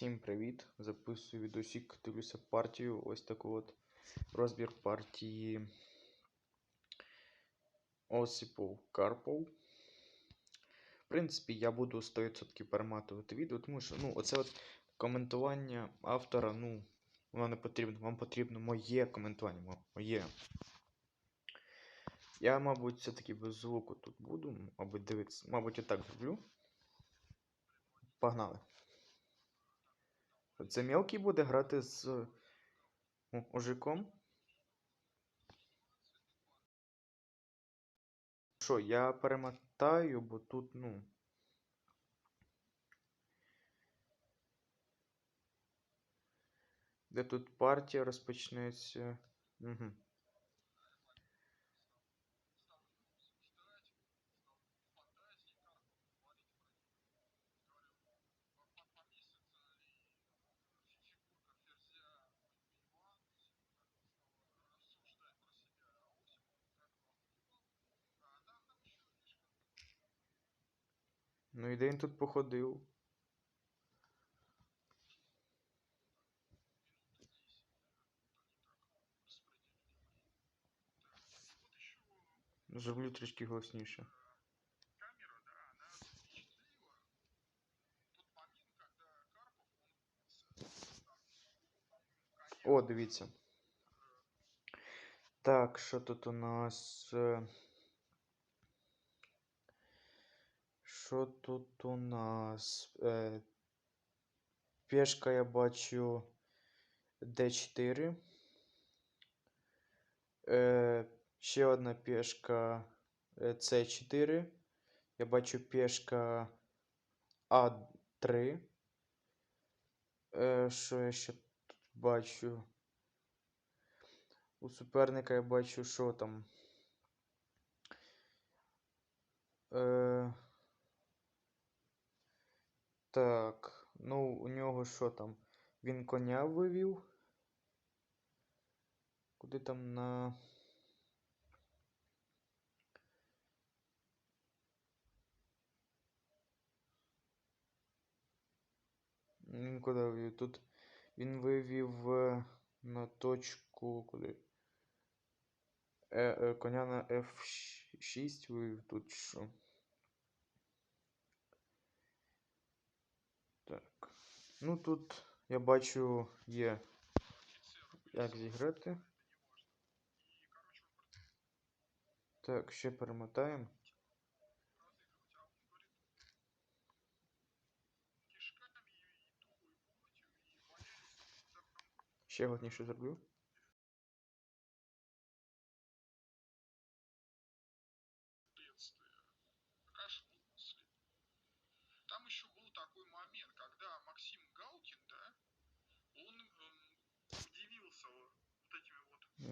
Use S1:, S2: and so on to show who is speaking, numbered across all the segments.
S1: Всім привіт! Записую відосик, дивлюся партію. Ось таку от розбір партії Осипов Карпов. В принципі, я буду 100% перематувати відео, тому що ну, оце от коментування автора, ну, воно не потрібно. Вам потрібно моє коментування. Моє. Я, мабуть, все-таки без звуку тут буду. Мабуть, дивитися. Мабуть, я так зроблю. Погнали. Це мілкий буде грати з Ожиком. Що, я перемотаю, бо тут, ну. Де тут партія розпочнеться. Угу. Ну і де він тут походив? Зроблю трішки голосніше. О, дивіться. Так, що тут у нас? Що тут у нас? Е, Пешка я бачу D4. Е, ще одна пешка е, C4. Я бачу пешка А3. Е, що я ще тут бачу? У суперника я бачу, що там. Е, так, ну у нього що там? Він коня вивів. Куди там на. Він куди вивів? Тут він вивів е, на точку. Куди? Е, е, коня на F6 вивів тут що? Так. Ну тут я бачу є як зіграти. Так, ще перемотаємо. Ще годніше зроблю.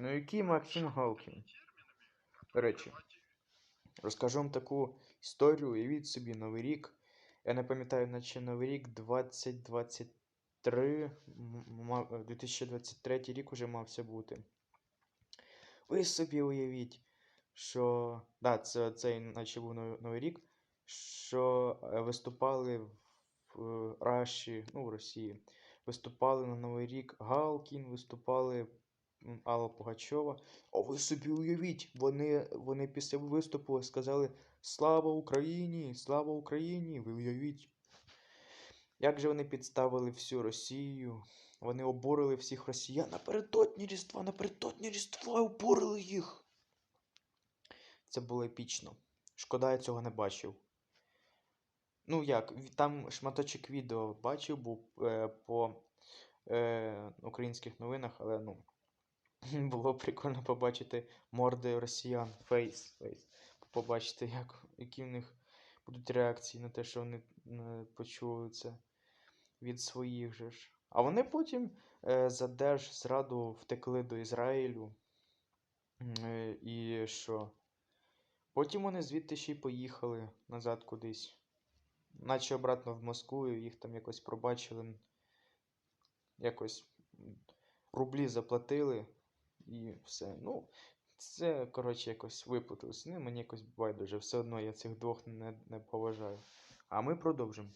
S1: Ну, який Максим Галкін? До речі, розкажу вам таку історію. Уявіть собі Новий рік. Я не пам'ятаю, наче Новий рік 2023, м- 2023 рік уже мався бути. Ви собі уявіть, що. Да, це цей, наче був Новий рік, що е, виступали в Раші, ну, в Росії. Виступали на Новий рік Галкін, виступали Алла Пугачова. А ви собі уявіть, вони, вони після виступу сказали Слава Україні! Слава Україні! Ви уявіть. Як же вони підставили всю Росію? Вони обурили всіх росіян напередодні Різдва, напередодні Різдва обурили їх. Це було епічно. Шкода, я цього не бачив. Ну як, там шматочок відео бачив був е, по е, українських новинах, але ну. Було прикольно побачити морди росіян, фейс, фейс. Побачити, як, які в них будуть реакції на те, що вони е, почули це від своїх же ж. А вони потім е, за держзраду втекли до Ізраїлю. Е, і що? Потім вони звідти ще й поїхали назад кудись. Наче обратно в Москву, і їх там якось пробачили. Якось рублі заплатили і все. Ну, це, коротше, якось виплатилось. Ну, мені якось байдуже. Все одно я цих двох не, не поважаю. А ми продовжимо.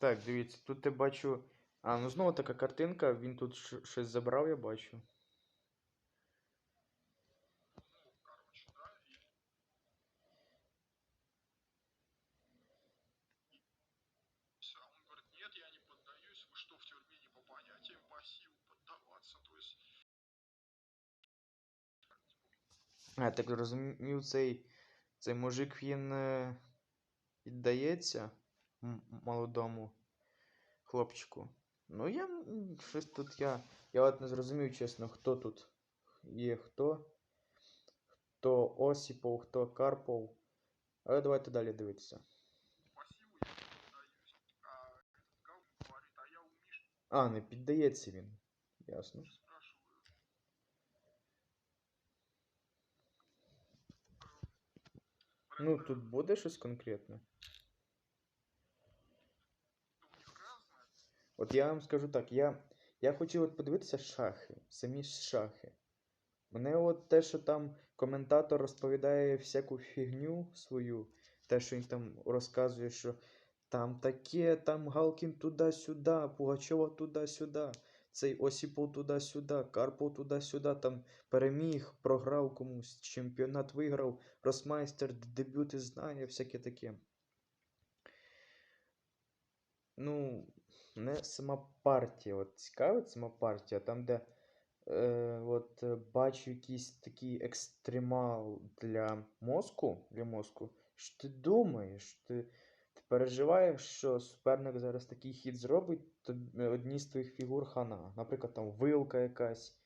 S1: Так, дивіться, тут я бачу. А, ну знову така картинка, він тут щось забрав, я бачу.
S2: Я
S1: так розумію, цей, цей мужик він е, піддається молодому хлопчику. Ну, я щось тут я. Я от не зрозумів, чесно, хто тут є хто. Хто Осіпов, хто Карпов. Але давайте далі дивитися.
S2: А а
S1: А, не піддається він. Ясно. Ну, тут буде щось конкретне. От я вам скажу так, я, я хотів от подивитися шахи, самі шахи. Мене от те, що там коментатор розповідає всяку фігню свою, те, що він там розказує, що там таке, там Галкін туди-сюди, Пугачова туди-сюди, цей Осіпов туди-сюди, Карпов туди-сюди, там переміг, програв комусь, чемпіонат виграв, Росмайстер, дебюти знає, всяке таке. Ну, не сама партія. От цікавить сама партія, там, де е, от, бачу якийсь такий екстремал для мозку, для мозку. Що ти думаєш? Ти, ти переживаєш, що суперник зараз такий хід зробить, то одній з твоїх фігур хана. Наприклад, там вилка якась,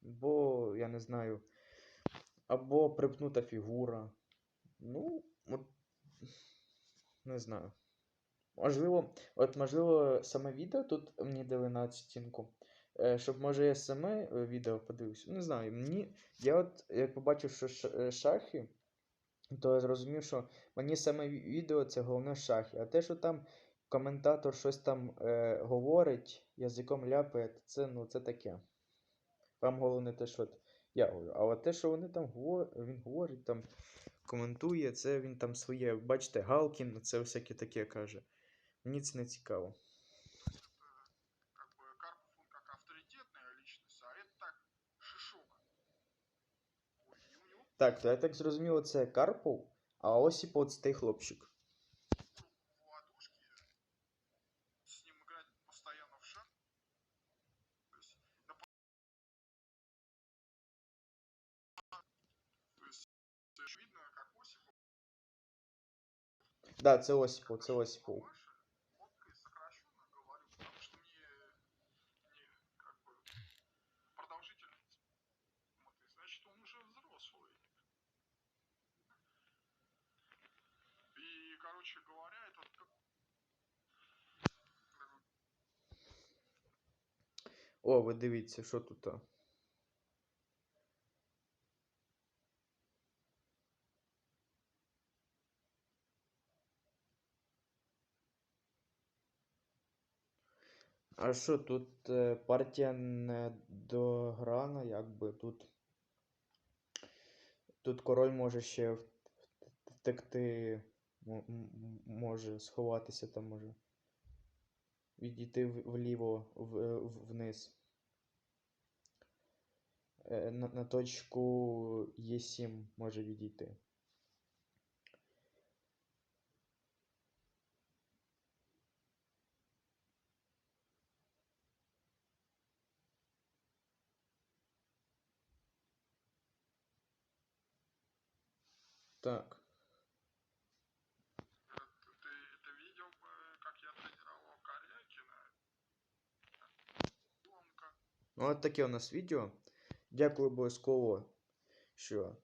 S1: бо, я не знаю, або припнута фігура. Ну, от, не знаю. Можливо, от можливо, саме відео тут мені дали на оцінку. Е, щоб може я саме е, відео подивився. Не знаю, мені. Я от як побачив, що е, шахи, то я зрозумів, що мені саме відео це головне шахи. А те, що там коментатор щось там е, говорить, язиком ляпає, це, ну, це таке. Вам головне те, що я говорю. А от те, що вони там говорять, він говорить, там коментує, це він там своє. Бачите, Галкін, це всяке таке каже. Мені це не цікаво.
S2: Так,
S1: то я так зрозумів, це Карпов, а Осіпов це той хлопчик. Да, це Осіпов, це Осіпов. О, ви дивіться, що тут. а. Що тут е, партія не дограна, якби тут. Тут король може ще втекти, може сховатися там може. Відійти вліво е, вниз. Е, На, на точку Е7 може відійти. Так. Ну, от таке у нас відео. Дякую обов'язково, що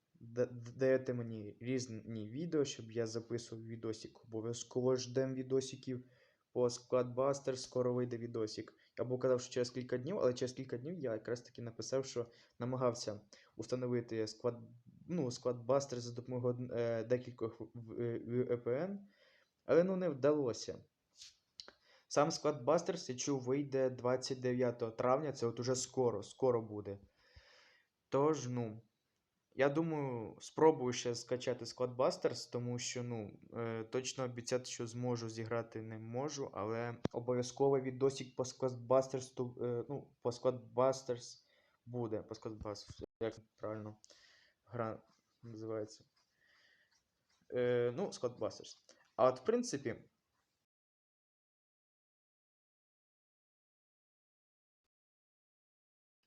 S1: даєте мені різні відео, щоб я записував відосик. Обов'язково ждем відосиків по Squadbuster, скоро вийде відосик. Я був казав, що через кілька днів, але через кілька днів я якраз таки написав, що намагався установити Squad, ну, Squadbuster за допомогою е, декількох е, VPN, але ну не вдалося. Сам склад Busters, я чув, вийде 29 травня, це от уже скоро, скоро буде. Тож, ну, Я думаю, спробую ще скачати Squadbusters, тому що ну, е, точно обіцяти, що зможу зіграти не можу, але обов'язково відосик по Squadbusters, ту- е, ну, по Squadbusters буде. По Squadbusters, як правильно гра називається. Е, ну, Squadbusters. А от, в принципі,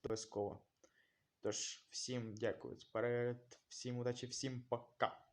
S1: обов'язково. Тож, всім дякую за всім удачі, всім пока.